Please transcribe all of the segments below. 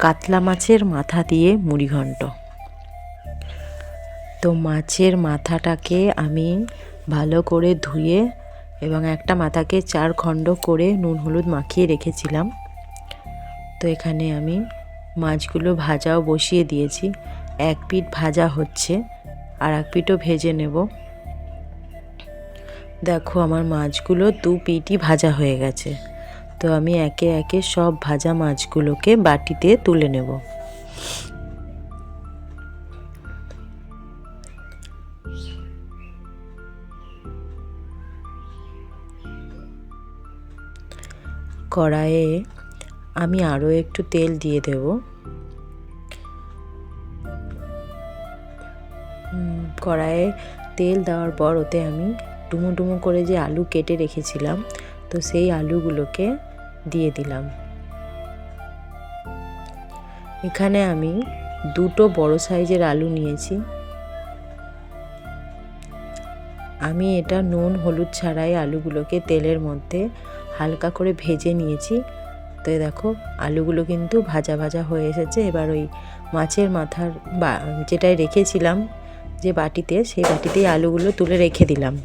কাতলা মাছের মাথা দিয়ে মুড়িঘণ্ট তো মাছের মাথাটাকে আমি ভালো করে ধুয়ে এবং একটা মাথাকে চার খণ্ড করে নুন হলুদ মাখিয়ে রেখেছিলাম। তো এখানে আমি মাছগুলো ভাজাও বসিয়ে দিয়েছি। এক পিঠ ভাজা হচ্ছে, আর এক পিঠও ভেজে নেব। দেখো আমার মাছগুলো দু পিঠই ভাজা হয়ে গেছে। তো আমি একে একে সব ভাজা মাছগুলোকে বাটিতে তুলে নেব। কড়াইয়ে আমি আরও একটু তেল দিয়ে দেব। কড়াইয়ে তেল দেওয়ার পর ওতে আমি ডুমো ডুমো করে যে আলু কেটে রেখেছিলাম, তো সেই আলুগুলোকে দিয়ে দিলাম। এখানে আমি দুটো বড় সাইজের আলু নিয়েছি। আমি এটা নুন, হলুদ ছাড়াই আলুগুলোকে তেলের মধ্যে হালকা করে ভেজে নিয়েছি। তো দেখো, আলুগুলো কিন্তু ভাজা ভাজা হয়ে এসেছে। এবার ওই মাছের মাথার বা, যেটাই রেখেছিলাম যে বাটিতে, সেই বাটিতেই আলুগুলো তুলে রেখে দিলাম।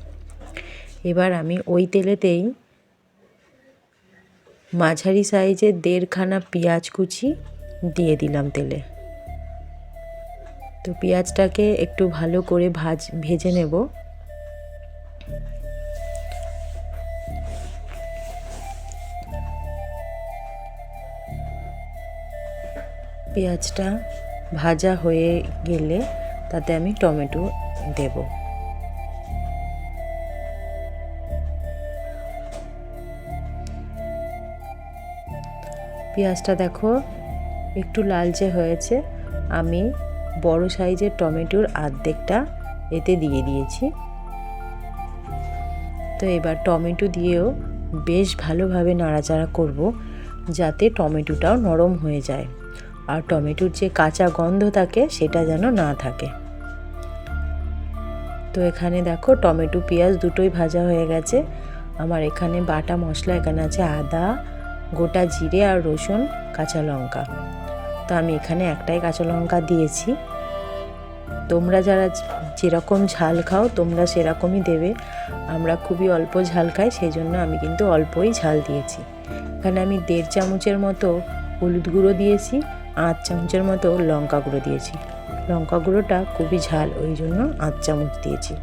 এবার আমি ওই তেলেতেই মাঝারি সাইজের দেড়খানা পেঁয়াজ কুচি দিয়ে দিলাম তেলে। তো পেঁয়াজটাকে একটু ভালো করে ভাজ, ভেজে নেব। পেঁয়াজটা ভাজা হয়ে গেলে তাতে আমি টমেটো দেব। পেঁয়াজটা দেখো, একটু লালচে হয়েছে। আমি বড় সাইজের টমেটোর আর্ধেকটা এতে দিয়ে দিয়েছি। তো এবার টমেটো দিয়েও বেশ ভালোভাবে নাড়াচাড়া করব, যাতে টমেটোটাও নরম হয়ে যায়। আর টমেটোর যে কাঁচা গন্ধ থাকে, সেটা যেন না থাকে। তো এখানে দেখো, টমেটো, পেঁয়াজ দুটোই ভাজা হয়ে গেছে। আমার এখানে বাটা মশলা এখানে আছে আদা গোটা জিরে আর রসুন, কাঁচা লঙ্কা। তো আমি এখানে একটাই কাঁচা লঙ্কা দিয়েছি। তোমরা যারা যেরকম ঝাল খাও, তোমরা সেরকমই দেবে। আমরা খুবই অল্প ঝাল খাই সেই জন্য আমি কিন্তু অল্পই ঝাল দিয়েছি। এখানে আমি দেড় চামচের মতো হলুদ গুঁড়ো দিয়েছি, আধ চামচের মতো লঙ্কা গুঁড়ো দিয়েছি। লঙ্কা গুঁড়োটা খুবই ঝাল, ওই জন্য আধ চামচ দিয়েছি।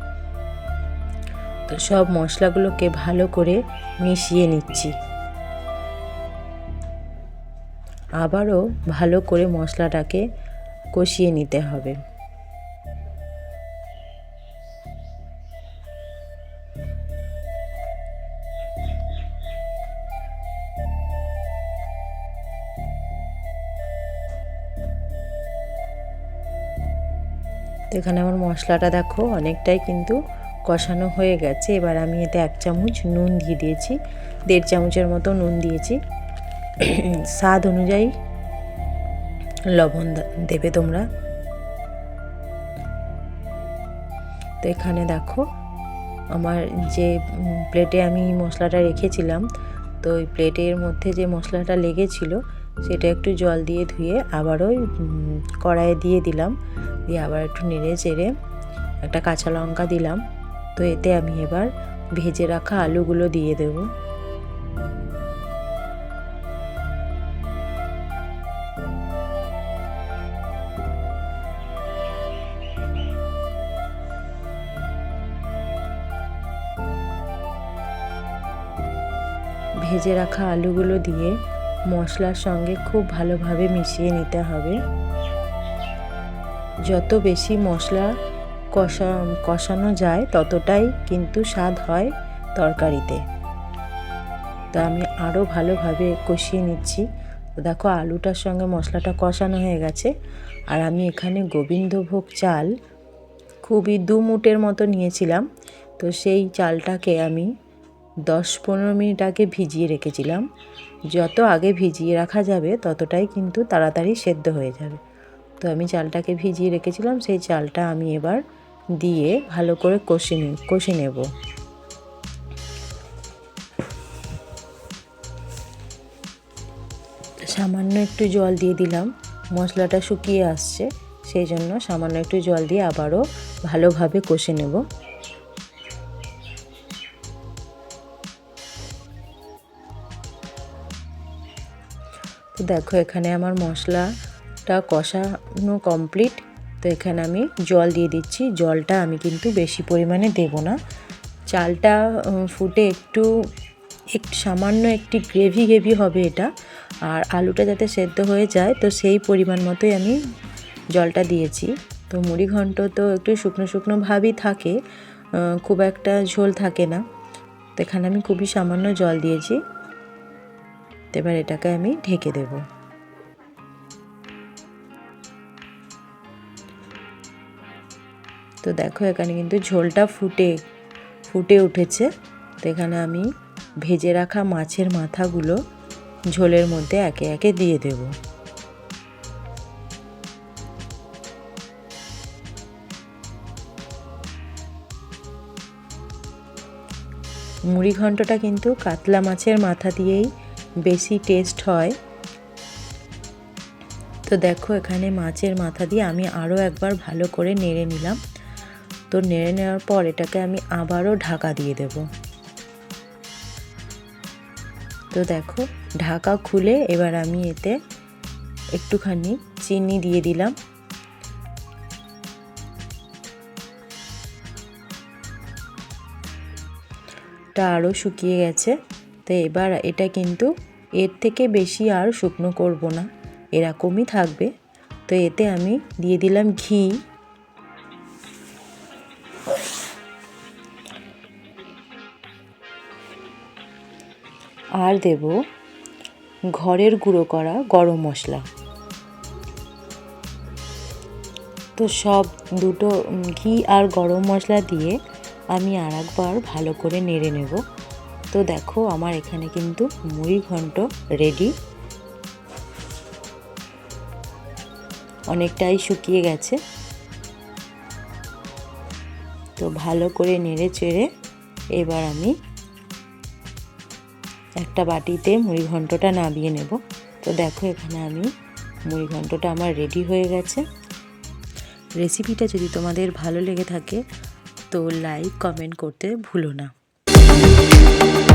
তো সব মশলাগুলোকে ভালো করে মিশিয়ে নিচ্ছি। আবারও ভালো করে মশলাটাকে কষিয়ে নিতে হবে। এখানে আমার মশলাটা দেখো, অনেকটাই কিন্তু কষানো হয়ে গেছে। এবার আমি এতে এক চামচ নুন দিয়ে দিয়েছি। দেড় চামচের মতো নুন দিয়েছি। স্বাদ অনুযায়ী লবণ দেবে তোমরা। তো এখানে দেখো, আমার যে প্লেটে আমি মশলাটা রেখেছিলাম, তো ওই প্লেটের মধ্যে যে মশলাটা লেগেছিল, সেটা একটু জল দিয়ে ধুয়ে আবারও কড়াইয়ে দিয়ে দিলাম। দিয়ে আবার একটু নেড়ে চেড়ে একটা কাঁচা লঙ্কা দিলাম। তো এতে আমি এবার ভেজে রাখা আলুগুলো দিয়ে দেব। ভেজে রাখা আলুগুলো দিয়ে মশলার সঙ্গে খুব ভালোভাবে মিশিয়ে নিতে হবে। যত বেশি মশলা কষা, কষানো যায়, ততটাই কিন্তু স্বাদ হয় তরকারিতে। তা আমি আরও ভালোভাবে কষিয়ে নিচ্ছি। দেখো, আলুটার সঙ্গে মশলাটা কষানো হয়ে গেছে। আর আমি এখানে গোবিন্দভোগ চাল খুবই দু মুটের মতো নিয়েছিলাম। তো সেই চালটাকে আমি দশ পনেরো মিনিট আগে ভিজিয়ে রেখেছিলাম। যত আগে ভিজিয়ে রাখা যাবে, ততটাই কিন্তু তাড়াতাড়ি সেদ্ধ হয়ে যাবে। তো আমি চালটাকে ভিজিয়ে রেখেছিলাম, সেই চালটা আমি এবার দিয়ে ভালো করে কষে নি, কষে নেব। সামান্য একটু জল দিয়ে দিলাম। মশলাটা শুকিয়ে আসছে, সেই জন্য সামান্য একটু জল দিয়ে আবারও ভালোভাবে কষে নেব। দেখো, এখানে আমার মশলাটা কষানো কমপ্লিট তো এখানে আমি জল দিয়ে দিচ্ছি। জলটা আমি কিন্তু বেশি পরিমাণে দেব না। চালটা ফুটে একটু একটু সামান্য একটি গ্রেভি গ্রেভি হবে এটা। আর আলুটা যাতে সেদ্ধ হয়ে যায়, তো সেই পরিমাণ মতোই আমি জলটা দিয়েছি। তো মুড়ি ঘন্ট তো একটু শুকনো শুকনো ভাবই থাকে খুব একটা ঝোল থাকে না। তো এখানে আমি খুবই সামান্য জল দিয়েছি। এবার এটাকে আমি ঢেকে দেব। তো দেখো, এখানে কিন্তু ঝোলটা ফুটে ফুটে উঠেছে। তো এখানে আমি ভেজে রাখা মাছের মাথাগুলো ঝোলের মধ্যে একে একে দিয়ে দেব। মুড়ি ঘন্টটা কিন্তু কাতলা মাছের মাথা দিয়েই বেশি টেস্ট হয়। তো দেখো এখানে মাছের মাথা দিয়ে আমি আরও একবার ভালো করে নেড়ে নিলাম। তো নেড়ে নেওয়ার পর এটাকে আমি আবারও ঢাকা দিয়ে দেব। তো দেখো ঢাকা খুলে এবার আমি এতে একটুখানি চিনি দিয়ে দিলাম। টা আরও শুকিয়ে গেছে। তো এবার এটা কিন্তু এর থেকে বেশি আর শুকনো করব না। এরকমই থাকবে। তো এতে আমি দিয়ে দিলাম ঘি। আর দেব ঘরের গুঁড়ো করা গরম মশলা। তো সব দুটো ঘি আর গরম মশলা দিয়ে আমি আর একবার ভালো করে নেড়ে নেব। তো দেখো, আমার এখানে কিন্তু মুড়ি ঘন্ট রেডি অনেকটাই শুকিয়ে গেছে। তো ভালো করে নেড়ে চেড়ে এবার আমি একটা বাটিতে মুড়ি ঘন্টটা নামিয়ে নেব। তো দেখো, এখানে আমি মুড়ি ঘন্টটা আমার রেডি হয়ে গেছে। রেসিপিটা যদি তোমাদের ভালো লেগে থাকে, তো লাইক কমেন্ট করতে ভুলো না। Thank you.